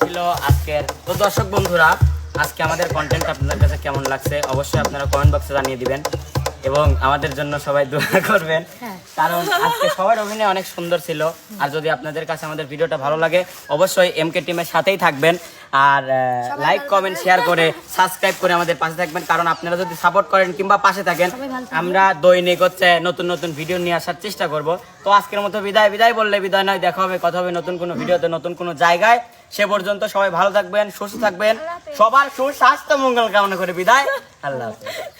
ছিল আজকের। তো দর্শক বন্ধুরা আজকে আমাদের কন্টেন্ট আপনাদের কাছে কেমন লাগছে অবশ্যই আপনারা কমেন্ট বক্সে জানিয়ে দিবেন এবং আমাদের জন্য সবাই দোয়া করবেন। কারণ আজকে সবার অভিনয় অনেক সুন্দর ছিল। আর যদি আপনাদের কাছে আমাদের ভিডিওটা ভালো লাগে অবশ্যই এম এমকে টিমের সাথেই থাকবেন। আর লাইক কমেন্ট শেয়ার করে সাবস্ক্রাইব করে আমাদের পাশে থাকবেন। কারণ আপনারা যদি সাপোর্ট করেন কিংবা পাশে থাকেন আমরা দৈনিক হচ্ছে নতুন নতুন ভিডিও নিয়ে আসার চেষ্টা করব। তো আজকের মতো বিদায়। বিদায় বললে বিদায় নয় দেখা হবে কথা হবে নতুন কোনো ভিডিওতে নতুন কোনো জায়গায়। সে পর্যন্ত সবাই ভালো থাকবেন সুস্থ থাকবেন। সবার সুস্বাস্থ্য মঙ্গল কামনা করে বিদায়। আল্লাহ হাফেজ।